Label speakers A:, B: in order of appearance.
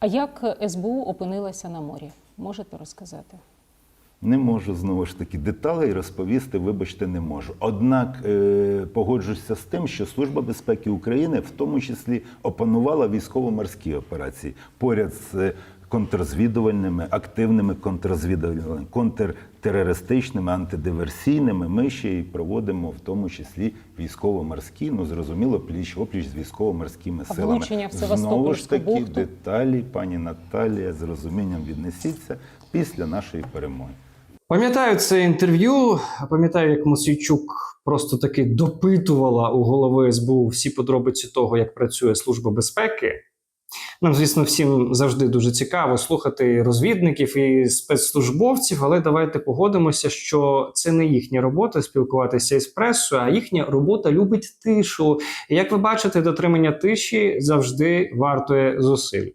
A: А як СБУ опинилася на морі? Можете розказати?
B: Не можу знову ж таки деталей розповісти, вибачте, не можу. Однак е, погоджуюся з тим, що Служба безпеки України в тому числі опанувала військово-морські операції поряд з контррозвідувальними, активними контррозвідувальними, контртерористичними, антидиверсійними. Ми ще й проводимо в тому числі військово-морські, ну зрозуміло, пліч опліч з військово-морськими силами.
A: влучення в
B: Знову ж таки,
A: бухту?
B: деталі, пані Наталія, з розумінням віднесіться після нашої перемоги.
C: Пам'ятаю це інтерв'ю. Пам'ятаю, як Мосійчук просто таки допитувала у голови СБУ всі подробиці того, як працює Служба безпеки. Нам, звісно, всім завжди дуже цікаво слухати розвідників і спецслужбовців, але давайте погодимося, що це не їхня робота спілкуватися із пресою, а їхня робота любить тишу. І як ви бачите, дотримання тиші завжди вартує зусиль.